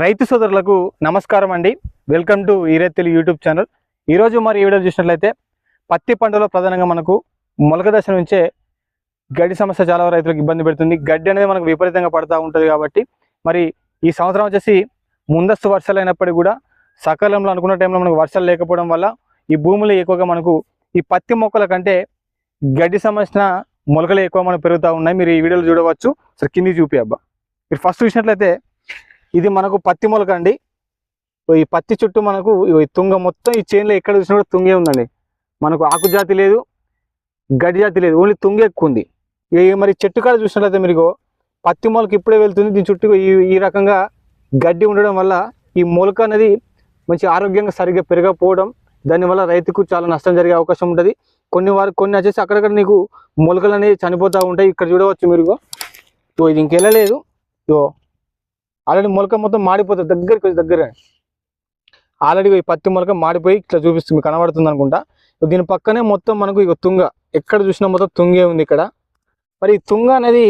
రైతు సోదరులకు నమస్కారం అండి. వెల్కమ్ టు ఈరెత్తిలి యూట్యూబ్ ఛానల్. ఈరోజు మరి ఈ వీడియో చూసినట్లయితే పత్తి పంటలో ప్రధానంగా మనకు మొలక దశ నుంచే గడ్డి సమస్య చాలా రైతులకు ఇబ్బంది పెడుతుంది. గడ్డి అనేది మనకు విపరీతంగా పడుతూ ఉంటుంది కాబట్టి మరి ఈ సంవత్సరం వచ్చేసి ముందస్తు వర్షాలు అయినప్పటికీ కూడా సకాలంలో అనుకున్న టైంలో మనకు వర్షాలు లేకపోవడం వల్ల ఈ భూమిలో ఎక్కువగా మనకు ఈ పత్తి మొక్కల కంటే గడ్డి సంబంధించిన మొలకలు ఎక్కువ మనకు పెరుగుతూ ఉన్నాయి. మీరు ఈ వీడియోలో చూడవచ్చు. సరే కింది చూపి అబ్బా. మీరు ఫస్ట్ చూసినట్లయితే ఇది మనకు పత్తి మొలక అండి. ఈ పత్తి చుట్టూ మనకు ఈ తుంగ మొత్తం ఈ చేనులో ఎక్కడ చూసినా కూడా తుంగే ఉందండి. మనకు ఆకు జాతి లేదు గడ్డి జాతి లేదు ఓన్లీ తుంగ ఎక్కువ ఉంది. ఇక మరి చెట్టు కాడ చూసినట్లయితే మీరు పత్తి మొలక ఇప్పుడే వెళ్తుంది దీని చుట్టూ ఈ ఈ రకంగా గడ్డి ఉండడం వల్ల ఈ మొలక అనేది మంచి ఆరోగ్యంగా సరిగ్గా పెరగకపోవడం దానివల్ల రైతుకు చాలా నష్టం జరిగే అవకాశం ఉంటుంది. కొన్ని వారు కొన్ని వచ్చేసి అక్కడక్కడ నీకు మొలకలు అనేవి చనిపోతూ ఉంటాయి. ఇక్కడ చూడవచ్చు మీరు ఇది ఇంకెళ్ళలేదు. ఇగో ఆల్రెడీ మొలక మొత్తం మాడిపోతుంది దగ్గరికి వచ్చి దగ్గర. ఆల్రెడీ ఈ పత్తి మొలక మాడిపోయి ఇట్లా చూపిస్తుంది కనబడుతుంది అనుకుంటా. దీని పక్కనే మొత్తం మనకు ఇక తుంగ. ఎక్కడ చూసినా మొత్తం తుంగే ఉంది ఇక్కడ. మరి ఈ తుంగ అనేది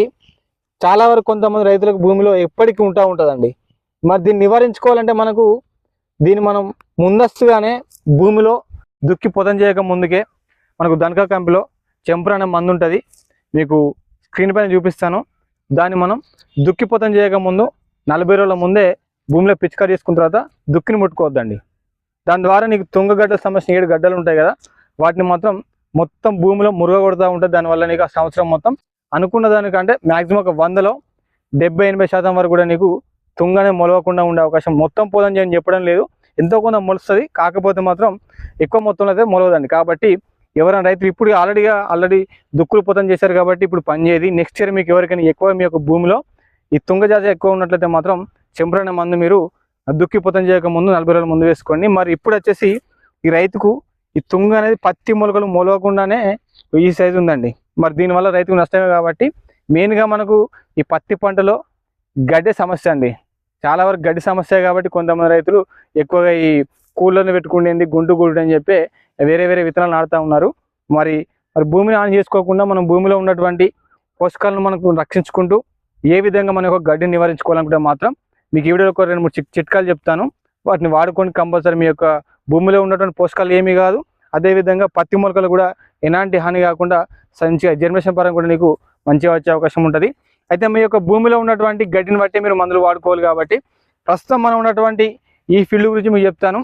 చాలా వరకు కొంతమంది రైతులకు భూమిలో ఎప్పటికీ ఉంటా ఉంటుందండి. మరి దీన్ని నివారించుకోవాలంటే మనకు దీన్ని మనం ముందస్తుగానే భూమిలో దుక్కి పొతం చేయక ముందుకే మనకు దనక కంపిలో చెంపురు అనే మందు ఉంటుంది. మీకు స్క్రీన్ పైన చూపిస్తాను. దాన్ని మనం దుక్కి పొతం చేయక ముందు నలభై రోజుల ముందే భూమిలో పిచికారి చేసుకున్న తర్వాత దుక్కిని ముట్టుకోవద్దండి. దాని ద్వారా నీకు తుంగగడ్డ సమస్య ఏడు గడ్డలు ఉంటాయి కదా వాటిని మాత్రం మొత్తం భూమిలో మురుగగొడుతూ ఉంటుంది దానివల్ల నీకు ఆ సంవత్సరం మొత్తం అనుకున్న దానికంటే మ్యాక్సిమం ఒక వందలో డెబ్బై ఎనభై శాతం వరకు కూడా నీకు తుంగనే మొలవకుండా ఉండే అవకాశం మొత్తం పోదని చేయని చెప్పడం లేదు. ఎంతో కొంత మొలుస్తుంది కాకపోతే మాత్రం ఎక్కువ మొత్తంలో అయితే మొలవదండి. కాబట్టి ఎవరైనా రైతులు ఇప్పుడు ఆల్రెడీగా ఆల్రెడీ దుక్కులు పోతం చేశారు కాబట్టి ఇప్పుడు పనిచేయదు నెక్స్ట్ ఇయర్ మీకు ఎవరికైనా ఎక్కువ మీ యొక్క భూమిలో ఈ తుంగ జాతి ఎక్కువ ఉన్నట్లయితే మాత్రం చెంపురనే మందు మీరు దుక్కి పొతం చేయక ముందు నలభై రోజుల ముందు వేసుకోండి. మరి ఇప్పుడు వచ్చేసి ఈ రైతుకు ఈ తుంగ అనేది పత్తి మొలకలు మొలవకుండానే ఈ సైజు ఉందండి. మరి దీనివల్ల రైతుకు నష్టమే కాబట్టి మెయిన్గా మనకు ఈ పత్తి పంటలో గడ్డి సమస్య అండి. చాలా వరకు గడ్డి సమస్య కాబట్టి కొంతమంది రైతులు ఎక్కువగా ఈ కూలర్ని పెట్టుకునేది గుంటు గుడ్డు అని చెప్పి వేరే వేరే విత్తనాలు నాడుతూ ఉన్నారు. మరి మరి భూమిని ఆన్ చేసుకోకుండా మనం భూమిలో ఉన్నటువంటి పోషకాలను మనకు రక్షించుకుంటూ ఏ విధంగా మన యొక్క గడ్డిని నివారించుకోవాలనుకుంటే మాత్రం మీకు ఈ వీడియోలో ఒక రెండు మూడు చిట్ చిట్కాలు చెప్తాను. వాటిని వాడుకొని కంపల్సరీ మీ యొక్క భూమిలో ఉన్నటువంటి పోషకాలు ఏమీ కాదు. అదేవిధంగా పత్తి మొలకలు కూడా ఎలాంటి హాని కాకుండా మంచిగా జర్మేషన్ పరంగా కూడా నీకు మంచిగా వచ్చే అవకాశం ఉంటుంది. అయితే మీ యొక్క భూమిలో ఉన్నటువంటి గడ్డిని బట్టి మీరు మందులు వాడుకోవాలి కాబట్టి ప్రస్తుతం మనం ఉన్నటువంటి ఈ ఫీల్డ్ గురించి మీకు చెప్తాను.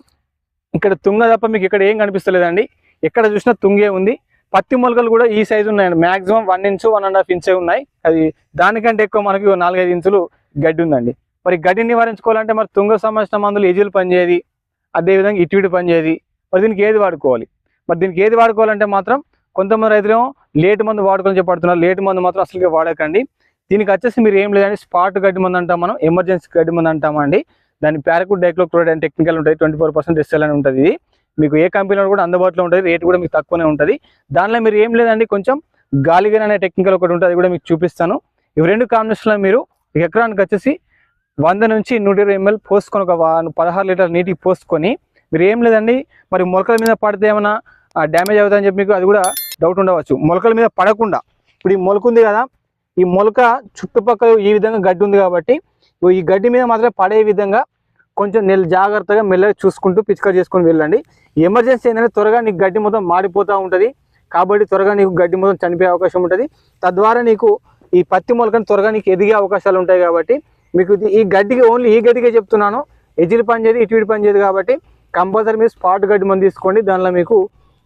ఇక్కడ తుంగ తప్ప మీకు ఇక్కడ ఏం కనిపిస్తలేదండి. ఎక్కడ చూసినా తుంగే ఉంది. పత్తి మొలకలు కూడా ఈ సైజు ఉన్నాయండి. Maximum one inch one and half ఇంచే ఉన్నాయి. అది దానికంటే ఎక్కువ మనకి నాలుగైదు ఇంచులు గడ్డి ఉందండి. మరి గడ్డిని నివారించుకోవాలంటే మరి తుంగ సంబంధించిన మందులు ఎజులు పనిచేయది అదేవిధంగా ఇటువిటి పనిచేయది. మరి దీనికి ఏది వాడుకోవాలి? మరి దీనికి ఏది వాడుకోవాలంటే మాత్రం కొంతమంది రైతులేమో లేటు మందు వాడుకొని చెప్పడుతున్నారు లేటు మందు మాత్రం అసలుగా వాడకండి. దీనికి వచ్చేసి మీరు ఏం లేదండి స్పాట్ గడ్డి మందు అంటాం మనం ఎమర్జెన్సీ గడ్డి మందు అంటామండి దాని ప్యారకుడ్ డైక్లోక్లోరైడ్ అండ్ టెక్నికల్ ఉంటుంది ట్వంటీ ఫోర్ పర్సెంట్ ఎస్ఎల్ అని ఉంటుంది ఇది. మీకు ఏ కంపెనీలో కూడా అందుబాటులో ఉంటుంది రేట్ కూడా మీకు తక్కువనే ఉంటుంది. దానిలో మీరు ఏం లేదండి కొంచెం గాలిగన్ అనే టెక్నికల్ ఒకటి ఉంటుంది అది కూడా మీకు చూపిస్తాను. ఇవి రెండు కాంబినేషన్లో మీరు ఎకరానికి వచ్చేసి వంద నుంచి నూట ఇరవై ఎంఎల్ పోసుకొని ఒక పదహారు లీటర్ నీటికి పోసుకొని మీరు ఏం లేదండి మరి మొలకల మీద పడితే ఏమైనా డ్యామేజ్ అవుతుందని చెప్పి మీకు అది కూడా డౌట్ ఉండవచ్చు. మొలకల మీద పడకుండా ఇప్పుడు ఈ మొలక ఉంది కదా ఈ మొలక చుట్టుపక్కల ఈ విధంగా గడ్డి ఉంది కాబట్టి ఈ గడ్డి మీద మాత్రం పడే విధంగా కొంచెం నెల జాగ్రత్తగా మెల్లగా చూసుకుంటూ పిచికారి చేసుకొని వెళ్ళండి. ఎమర్జెన్సీ ఏంటంటే త్వరగా నీకు గడ్డి మొత్తం మాడిపోతూ ఉంటుంది. కాబట్టి త్వరగా నీకు గడ్డి మొత్తం చనిపోయే అవకాశం ఉంటుంది. తద్వారా నీకు ఈ పత్తి మొలకని త్వరగా నీకు ఎదిగే అవకాశాలు ఉంటాయి కాబట్టి మీకు ఈ గడ్డికి ఓన్లీ ఈ గడ్డికే చెప్తున్నాను. ఎజిల్ పని చేయదు ఇటు ఇటు పని చేయదు కాబట్టి కంపల్సరీ మీరు స్పాట్ గడ్డి మందు తీసుకోండి. దానిలో మీకు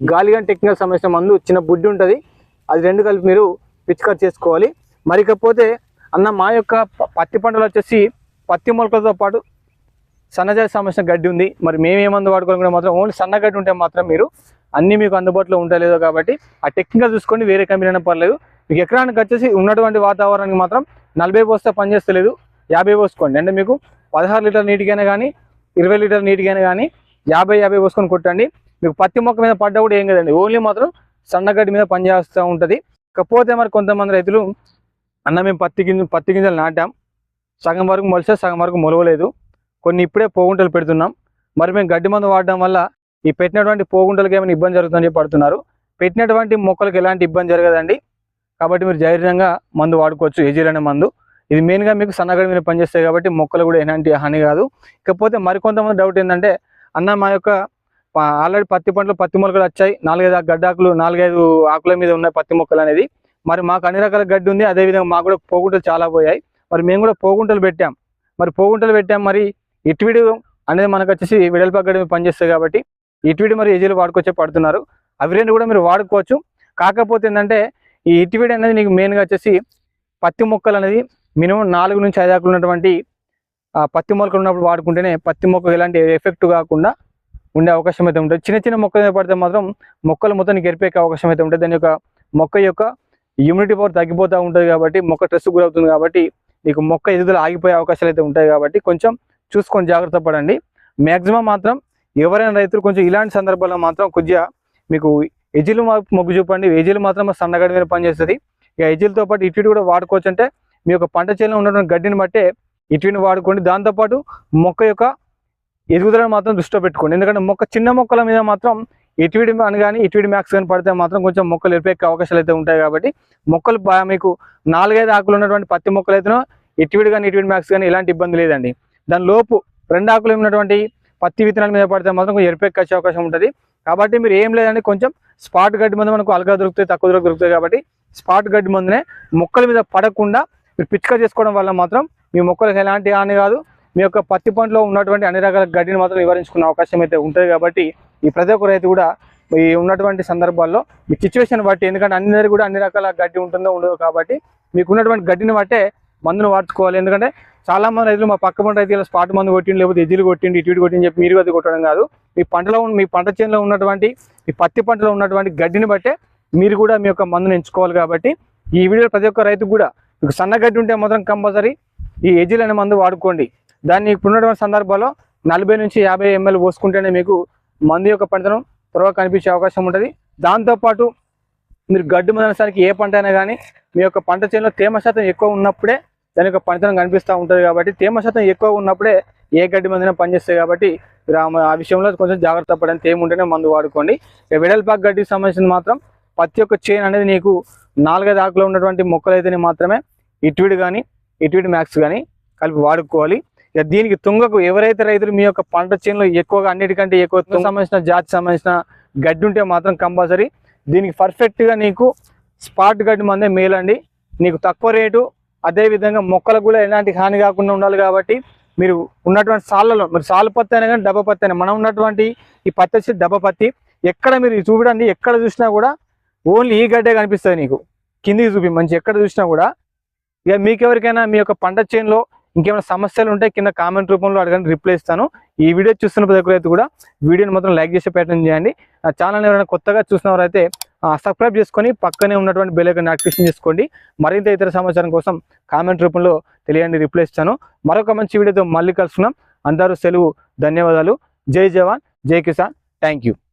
గాలిగా టెక్నికల్ సమస్య మందు చిన్న బుడ్డి ఉంటుంది. అది రెండు కలిపి మీరు పిచికారి చేసుకోవాలి. మరికపోతే అన్న మా యొక్క పత్తి పంటలు వచ్చేసి పత్తి మొలకలతో పాటు సన్నజాతి సమస్య గడ్డి ఉంది. మరి మేమేమందు ఏ వాడుకోవాలనుకుంటే మాత్రం ఓన్లీ సన్న గడ్డి ఉంటే మాత్రం మీరు అన్నీ మీకు అందుబాటులో ఉండలేదో కాబట్టి ఆ టెక్నికల్ చూసుకోండి వేరే కంపెనీ అయినా పర్లేదు. మీకు ఎకరానికి వచ్చేసి ఉన్నటువంటి వాతావరణానికి మాత్రం నలభై పోస్తే పనిచేస్తలేదు. యాభై పోసుకోండి. అంటే మీకు పదహారు లీటర్ నీటికైనా కానీ ఇరవై లీటర్ నీటికైనా కానీ యాభై యాభై పోసుకొని కొట్టండి. మీకు పత్తి మొక్క మీద పడ్డా కూడా ఏం కదండి. ఓన్లీ మాత్రం సన్నగడ్డి మీద పనిచేస్తూ ఉంటుంది. కాకపోతే మరి కొంతమంది రైతులు అన్న మేము పత్తి గింజ పత్తి గింజలు నాటాం. సగం వరకు మొలిస్తే సగం వరకు మొలవలేదు. కొన్ని ఇప్పుడే పోగుంటలు పెడుతున్నాం. మరి మేము గడ్డి మందు వాడడం వల్ల ఈ పెట్టినటువంటి పోగుంటలకు ఏమైనా ఇబ్బంది జరుగుతుందని పడుతున్నారు పెట్టినటువంటి మొక్కలకు ఎలాంటి ఇబ్బంది జరగదండి. కాబట్టి మీరు ధైర్యంగా మందు వాడుకోవచ్చు ఏజీల్ అనే మందు. ఇది మెయిన్గా మీకు సన్నగడి మీద పనిచేస్తాయి కాబట్టి మొక్కలు కూడా ఎలాంటి హాని కాదు. ఇకపోతే మరికొంతమంది డౌట్ ఏంటంటే అన్న మా యొక్క ఆల్రెడీ పత్తి పంటలు పత్తి మొలకలు వచ్చాయి. నాలుగైదు గడ్డాకులు నాలుగైదు ఆకుల మీద ఉన్నాయి పత్తి మొక్కలు అనేది. మరి మాకు అన్ని రకాల గడ్డి ఉంది. అదేవిధంగా మాకు కూడా పోగుంటలు చాలా పోయాయి. మరి మేము కూడా పోగుంటలు పెట్టాం. మరి పోగుంటలు పెట్టాం మరి ఇటువిడి అనేది మనకు వచ్చేసి వెడల్ప అకాడమీ పనిచేస్తాయి కాబట్టి ఇటువిడి మరి ఏజీలు వాడుకొచ్చే పడుతున్నారు. అవి రెండు కూడా మీరు వాడుకోవచ్చు. కాకపోతే ఏంటంటే ఈ ఇటువిడి అనేది నీకు మెయిన్గా వచ్చేసి పత్తి మొక్కలు అనేది మినిమం నాలుగు నుంచి ఐదు ఆకులు ఉన్నటువంటి పత్తి మొక్కలు ఉన్నప్పుడు వాడుకుంటేనే పత్తి మొక్కకు ఎలాంటి ఎఫెక్ట్ కాకుండా ఉండే అవకాశం అయితే ఉంటుంది. చిన్న చిన్న మొక్కలు పడితే మాత్రం మొక్కలు మొత్తం గెరిపేకే అవకాశం అయితే ఉంటుంది. దాని యొక్క మొక్క యొక్క ఇమ్యూనిటీ పవర్ తగ్గిపోతూ ఉంటుంది కాబట్టి మొక్క స్ట్రెస్ గురవుతుంది కాబట్టి నీకు మొక్క ఎదుగుదల ఆగిపోయే అవకాశాలు అయితే ఉంటాయి కాబట్టి కొంచెం చూసుకొని జాగ్రత్త పడండి. మ్యాక్సిమం మాత్రం ఎవరైనా రైతులు కొంచెం ఇలాంటి సందర్భాల్లో మాత్రం కొద్దిగా మీకు ఎజిల్ మొగ్గు చూపండి. ఎజిల్ మాత్రం సన్నగడి మీద పనిచేస్తుంది. ఇక ఎజిల్తో పాటు ఇటు కూడా వాడుకోవచ్చు అంటే మీ యొక్క పంట చేనులో ఉన్నటువంటి గడ్డిని బట్టే ఇటుని వాడుకోండి. దాంతోపాటు మొక్క యొక్క ఎదుగుదలను మాత్రం దృష్టిలో పెట్టుకోండి. ఎందుకంటే మొక్క చిన్న మొక్కల మీద మాత్రం ఇటువిడి అని కానీ ఇటువిడి మ్యాక్స్ కానీ పడితే మాత్రం కొంచెం మొక్కలు ఎరిపెక్కే అవకాశాలు అయితే ఉంటాయి కాబట్టి మొక్కలు మీకు నాలుగైదు ఆకులు ఉన్నటువంటి పత్తి మొక్కలు అయితేనో ఇటువిడి కానీ ఇటువిడి మ్యాక్స్ కానీ ఎలాంటి ఇబ్బంది లేదండి. దాని లోపు రెండు ఆకులు ఉన్నటువంటి పత్తి విత్తనాల మీద పడితే మాత్రం కొంచెం ఎరిపెక్కి వచ్చే అవకాశం ఉంటుంది. కాబట్టి మీరు ఏం లేదండి కొంచెం స్పాట్ గడ్డి మందు మనకు అలగా దొరుకుతాయి తక్కువ దొరకు దొరుకుతాయి కాబట్టి స్పాట్ గడ్డి మందునే మొక్కల మీద పడకుండా మీరు పిచిక చేసుకోవడం వల్ల మాత్రం మీ మొక్కలకు ఎలాంటి హాని కాదు. మీ యొక్క పత్తి పంటలో ఉన్నటువంటి అన్ని రకాల గడ్డిని మాత్రం నివారించుకునే అవకాశం అయితే ఉంటుంది కాబట్టి ఈ ప్రతి ఒక్క రైతు కూడా ఈ ఉన్నటువంటి సందర్భాల్లో మీ సిచ్యువేషన్ బట్టి ఎందుకంటే అందరికీ కూడా అన్ని రకాల గడ్డి ఉంటుందో ఉండదు కాబట్టి మీకు ఉన్నటువంటి గడ్డిని బట్టే మందును వాడుకోవాలి. ఎందుకంటే చాలా మంది రైతులు మా పక్క పంట రైతులు స్పాట్ మందు కొట్టిండి లేకపోతే ఎజ్జీలు కొట్టిండి ఇటు కొట్టిండి చెప్పి మీరు అది కొట్టడం కాదు. మీ పంటలో మీ పంట చేనులో ఉన్నటువంటి మీ పత్తి పంటలో ఉన్నటువంటి గడ్డిని బట్టే మీరు కూడా మీ యొక్క మందును ఎంచుకోవాలి కాబట్టి ఈ వీడియో ప్రతి ఒక్క రైతుకు కూడా మీకు సన్న గడ్డి ఉంటే మాత్రం కంపల్సరీ ఈ ఎజిల్ అనే మందు వాడుకోండి. దాన్ని ఇప్పుడున్నటువంటి సందర్భాల్లో నలభై నుంచి యాభై ఎంఎల్ పోసుకుంటేనే మీకు మందు యొక్క పంటను త్వరగా కనిపించే అవకాశం ఉంటుంది. దాంతోపాటు మీరు గడ్డి మందడానికి ఏ పంట అయినా కానీ మీ యొక్క పంట చేనులో తేమ శాతం ఎక్కువ ఉన్నప్పుడే దాని యొక్క పనితనం కనిపిస్తూ ఉంటుంది కాబట్టి తేమ శాతం ఎక్కువ ఉన్నప్పుడే ఏ గడ్డి మందిన పనిచేస్తాయి కాబట్టి మీరు ఆ- విషయంలో కొంచెం జాగ్రత్త పడని తేమ ఉంటేనే మందు వాడుకోండి. ఇక వెడల్పాకు గడ్డికి సంబంధించిన మాత్రం ప్రతి ఒక్క చైన్ అనేది నీకు నాలుగైదు ఆకులో ఉన్నటువంటి మొక్కలు అయితేనే మాత్రమే ఇటువిడి కానీ ఇటువిడి మ్యాక్స్ కానీ కలిపి వాడుకోవాలి. ఇక దీనికి తుంగకు ఎవరైతే రైతులు మీ యొక్క పంట చేనులో ఎక్కువగా అన్నిటికంటే ఎక్కువ తుంగ సంబంధించిన జాతి సంబంధించిన గడ్డి ఉంటే మాత్రం కంపల్సరీ దీనికి పర్ఫెక్ట్గా నీకు స్పాట్ గడ్డి మందే మేలండి. నీకు తక్కువ రేటు అదే విధంగా మొక్కలకు కూడా ఎలాంటి హాని కాకుండా ఉండాలి కాబట్టి మీరు ఉన్నటువంటి సాళ్ళలో మీరు సాలు పత్తి అయినా కానీ డబ్బ పత్తి అయినా మనం ఉన్నటువంటి ఈ పత్తి వచ్చి డబ్బ పత్తి ఎక్కడ మీరు చూడండి ఎక్కడ చూసినా కూడా ఓన్లీ ఈ గడ్డే కనిపిస్తుంది నీకు. కిందికి చూపి మంచి ఎక్కడ చూసినా కూడా. ఇక మీకు ఎవరికైనా మీ యొక్క పంట చేనులో ఇంకేమైనా సమస్యలు ఉంటే కింద కామెంట్ రూపంలో అడగండి రిప్లై ఇస్తాను. ఈ వీడియో చూస్తున్న ప్రతి ఒక్కరైతే కూడా వీడియోని మాత్రం లైక్ చేసే ప్రయత్నం చేయండి. నా ఛానల్ ఎవరైనా కొత్తగా చూసినవారైతే సబ్స్క్రైబ్ చేసుకొని పక్కనే ఉన్నటువంటి బెల్ ఐకాన్ యాక్టివేషన్ చేసుకోండి. మరింత ఇతర సమాచారం కోసం కామెంట్ రూపంలో తెలియండి రిప్లై ఇస్తాను మరొక మంచి వీడియోతో మళ్ళీ కలుసుకున్నాం అందరూ సెలవు ధన్యవాదాలు. జై జవాన్ జై కిసాన్. Thank you